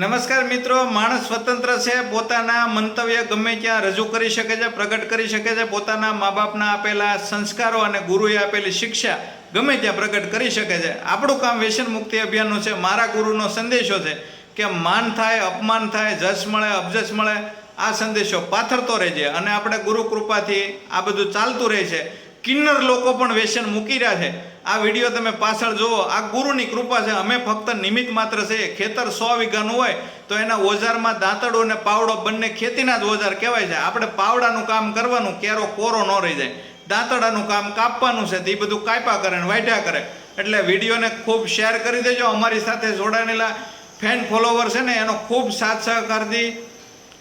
નમસ્કાર મિત્રો, માણસ સ્વતંત્ર છે, પોતાના મંતવ્ય ગમે ત્યાં રજૂ કરી શકે છે, પ્રગટ કરી શકે છે, પોતાના મા બાપના આપેલા સંસ્કારો અને ગુરુએ આપેલી શિક્ષા ગમે ત્યાં પ્રગટ કરી શકે છે. આપણું કામ વ્યસન મુક્તિ અભિયાનનું છે. મારા ગુરુનો સંદેશો છે કે માન થાય, અપમાન થાય જશ મળે, અબજસ મળે, આ સંદેશો પાથરતો રહેજે અને આપણે ગુરુ કૃપાથી આ બધું ચાલતું રહે છે. કિન્નર લોકો પણ વેસન મૂકી રહ્યા છે. આ વીડિયો તમે પાછળ જુઓ. આ ગુરુની કૃપા છે. અમે ફક્ત નિમિત્ત માત્ર છે. ખેતર સો વીઘાનું હોય તો એના ઓજારમાં દાંતડો અને પાવડો બંને ખેતીના જ ઓજાર કહેવાય છે. આપણે પાવડાનું કામ કરવાનું, ક્યારો કોરો ન રહી જાય. દાંતડાનું કામ કાપવાનું છે. તે બધું કાપ્યા કરે ને વાઢ્યા કરે. એટલે વિડીયોને ખૂબ શેર કરી દેજો. અમારી સાથે જોડાયેલા ફેન ફોલોવર છે ને, એનો ખૂબ સાથ સહકારથી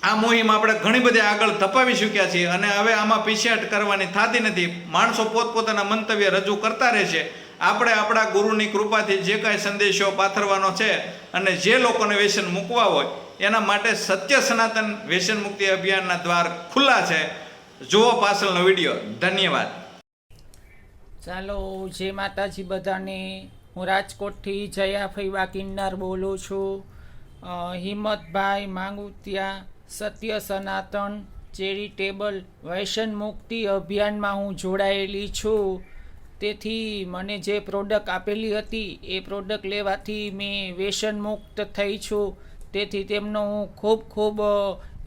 આ મુહિમ આપણે ઘણી બધી આગળ ધપાવી ચૂક્યા છીએ અને હવે આમાં પીછેહટ કરવાની થતી નથી. માણસો પોતપોતાના મંતવ્ય રજૂ કરતા રહે છે. આપણે આપણા ગુરુની કૃપાથી જે કાંઈ સંદેશો પાથરવાનો છે અને જે લોકોને વ્યસન મૂકવા હોય, એના માટે સત્ય સનાતન વ્યસન મુક્તિ અભિયાનના દ્વાર ખુલ્લા છે. જુઓ પાછળનો વીડિયો. ધન્યવાદ. ચાલો, જય માતાજી બધાને. હું રાજકોટથી જયાફઈ વાકિન્નાર બોલું છું. હિંમતભાઈ માંગુતિયા સત્ય સનાતન, ચેરિટેબલ વ્યસન મુક્તિ અભિયાનમાં હું જોડાયેલી છું. તેથી મને જે પ્રોડક્ટ આપેલી હતી, એ પ્રોડક્ટ લેવાથી મેં વ્યસન મુક્ત થઈ છું. તેથી તેમનો હું ખૂબ ખૂબ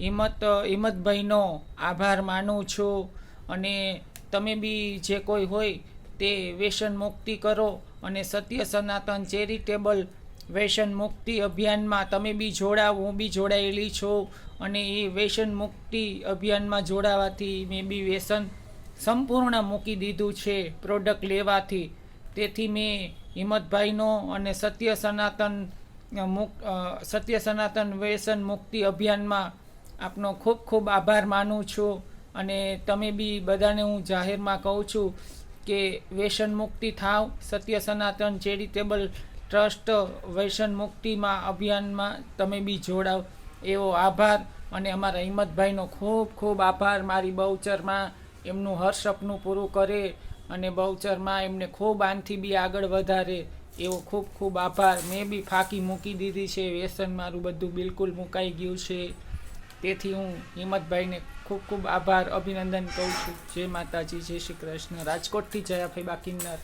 હિંમત હિંમતભાઈનો આભાર માનું છું. અને તમે બી જે કોઈ હોય, તે વ્યસન મુક્તિ કરો અને સત્ય સનાતન, ચેરિટેબલ વ્યસન મુક્તિ અભિયાનમાં તમે બી જોડાવ, હું બી જોડાયેલી છું. અને એ વ્યસન મુક્તિ અભિયાનમાં જોડાવાથી મેં બી વ્યસન સંપૂર્ણ મૂકી દીધું છે પ્રોડક્ટ લેવાથી. તેથી મેં હિંમતભાઈનો અને સત્ય સનાતન મુક સત્ય સનાતન વ્યસન મુક્તિ અભિયાનમાં આપનો ખૂબ ખૂબ આભાર માનું છું. અને તમે બી બધાને હું જાહેરમાં કહું છું કે વ્યસન મુક્તિ થાવ, સત્ય સનાતન, ચેરિટેબલ ટ્રસ્ટ વ્યસન મુક્તિમાં અભિયાનમાં તમે બી જોડાવ. એવો આભાર અને અમારા હિંમતભાઈનો ખૂબ ખૂબ આભાર. મારી બહુચરમાં એમનું હર સપનું પૂરું કરે અને બહુચરમાં એમને ખૂબ આનથી બી આગળ વધારે એવો ખૂબ ખૂબ આભાર. મેં બી ફાંકી મૂકી દીધી છે. વ્યસન મારું બધું બિલકુલ મુકાઈ ગયું છે. તેથી હું હિંમતભાઈને ખૂબ ખૂબ આભાર. અભિનંદન કહું છું. જય માતાજી. જય શ્રી કૃષ્ણ. રાજકોટથી જયાભાઈ બાકિન્નર